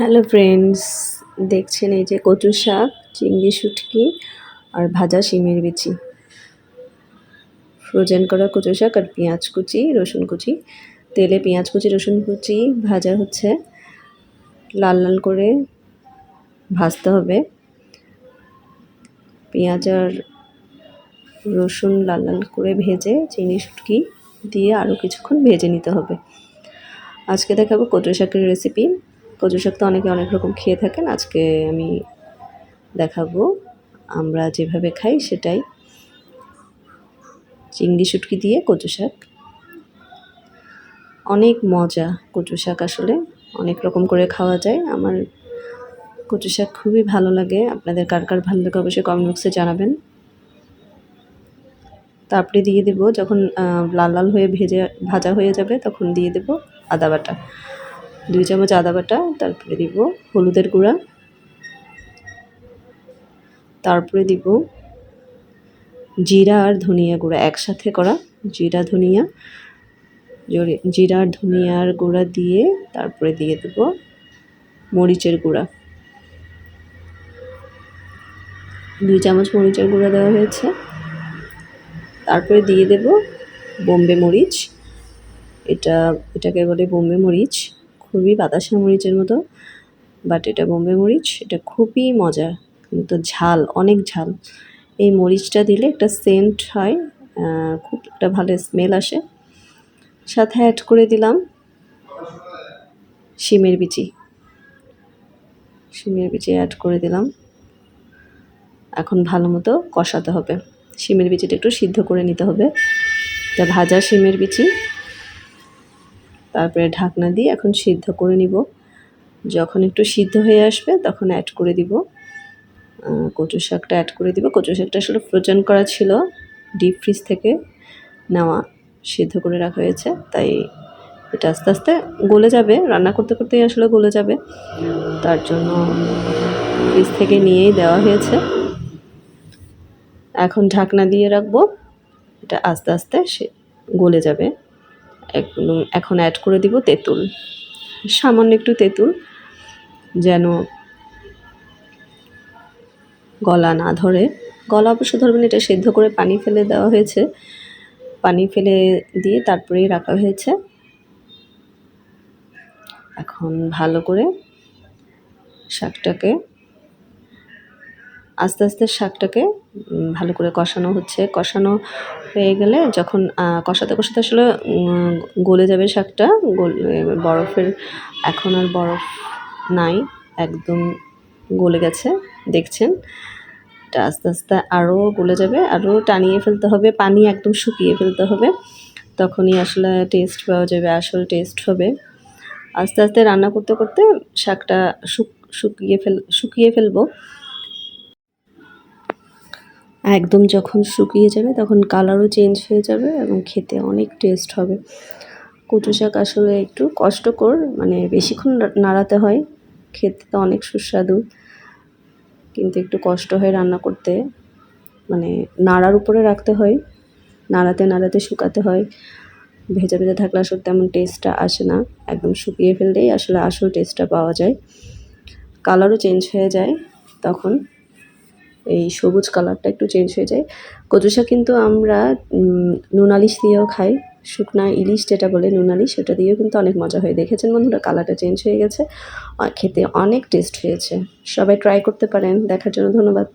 Hello friends দেখছেন এই যে কচু শাক, চিংড়ি শুটকি আর ভাজা শিমের বিচি। ফ্রোজেন করা কচু শাক আর পেঁয়াজ কুচি, রসুন কুচি। তেলে পেঁয়াজ কুচি, রসুন কুচি, ভাজা হচ্ছে। লাল লাল করে ভাজতে হবে। পেঁয়াজ আর রসুন লাল লাল করে ভেজে চিংড়ি শুটকি দিয়ে আরও কিছুক্ষণ ভেজে নিতে হবে। আজকে দেখাবো কচু শাকের রেসিপি কচু শাক তো অনেকে অনেক রকম খেয়ে থাকেন, আজকে আমি দেখাবো। আমরা যেভাবে খাই সেটাই। চিংড়ি শুটকি দিয়ে কচু শাক। অনেক মজা কচু শাক আসলে, অনেক রকম করে খাওয়া যায়। আমার কচু শাক খুবই ভালো লাগে। আপনাদের কার কার ভালো লাগে অবশ্যই কমেন্ট বক্সে জানাবেন। তারপরে দিয়ে দেব, যখন লাল লাল হয়ে ভেজে, ভাজা হয়ে যাবে তখন দিয়ে দেব আদা বাটা। দুই চামচ আদা বাটা, তারপরে দিব হলুদের গুঁড়া। তারপরে দিব জিরা আর ধনিয়া গুঁড়া একসাথে করা, জিরা, ধনিয়া। জিরা আর ধনিয়ার গুঁড়া দিয়ে তারপরে দিয়ে দেব মরিচের গুঁড়া। দুই চামচ মরিচের গুঁড়া দেওয়া হয়েছে। তারপরে দিয়ে দেব বোম্বে মরিচ। এটা, এটাকে বলে বোম্বে মরিচ। খুবই বাতাসা মরিচের মতো বাট এটা বোম্বে মরিচ, এটা খুবই মজা। কিন্তু ঝাল, অনেক ঝাল। এই মরিচটা দিলে একটা সেন্ট হয় খুব একটা ভালো স্মেল আসে। সাথে অ্যাড করে দিলাম শিমের বিচি। শিমের বিচি অ্যাড করে দিলাম। এখন ভালো মতো কষাতে হবে। শিমের বিচিটা একটু সিদ্ধ করে নিতে হবে। এটা ভাজা শিমের বিচি। তারপরে ঢাকনা দিয়ে এখন সিদ্ধ করে নিব। যখন একটু সিদ্ধ হয়ে আসবে, তখন অ্যাড করে দিব। কচু শাকটা অ্যাড করে দিব। কচু শাকটা আসলে ফ্রোজেন করা ছিল ডিপ ফ্রিজ থেকে নেওয়া, সিদ্ধ করে রাখা হয়েছে। তাই এটা আস্তে আস্তে গলে যাবে। রান্না করতে করতেই আসলে গলে যাবে। তার জন্য ফ্রিজ থেকে নিয়েই দেওয়া হয়েছে। এখন ঢাকনা দিয়ে রাখব। এটা আস্তে আস্তে সে গলে যাবে। এখন অ্যাড করে দিব তেঁতুল। সামান্য একটু তেঁতুল, যেন গলা না ধরে। গলা অবশ্য ধরবেন, এটা সেদ্ধ করে পানি ফেলে দেওয়া হয়েছে। পানি ফেলে দিয়ে তারপরেই রাখা হয়েছে। এখন ভালো করে শাকটাকে আস্তে আস্তে শাকটাকে ভালো করে কষানো হচ্ছে। কষানো হয়ে গেলে যখন কষাতে কষাতে আসলে গলে যাবে শাকটা বরফের, এখন আর বরফ নাই, একদম গলে গেছে, দেখছেন? এটা আস্তে আস্তে আরও গলে যাবে আরও টানিয়ে ফেলতে হবে, পানি একদম শুকিয়ে ফেলতে হবে, তখনই আসলে টেস্ট পাওয়া যাবে, আসল টেস্ট হবে। আস্তে আস্তে রান্না করতে করতে শাকটা শুক, শুকিয়ে ফেল, শুকিয়ে ফেলব। একদম যখন শুকিয়ে যাবে তখন কালারও চেঞ্জ হয়ে যাবে এবং খেতে অনেক টেস্ট হবে। কচু শাক আসলে একটু কষ্টকর মানে বেশিক্ষণ নাড়াতে হয়। খেতে তো অনেক সুস্বাদু। কিন্তু একটু কষ্ট হয় রান্না করতে। মানে নাড়ার উপরে রাখতে হয়। নাড়াতে নাড়াতে শুকাতে হয়। ভেজা ভেজা থাকলে আসলে তেমন টেস্টটা আসে না। একদম শুকিয়ে ফেললেই আসলে আসল টেস্টটা পাওয়া যায়। কালারও চেঞ্জ হয়ে যায় তখন। এই সবুজ কালারটা একটু চেঞ্জ হয়ে যায়। কচু শাক কিন্তু আমরা নুনালিশ দিয়েও খাই। শুকনা ইলিশ যেটা বলে নুনালিশ সেটা দিয়েও কিন্তু অনেক মজা হয়। দেখেছেন বন্ধুরা? কালারটা চেঞ্জ হয়ে গেছে। খেতে অনেক টেস্ট হয়েছে। সবাই ট্রাই করতে পারেন। দেখার জন্য ধন্যবাদ।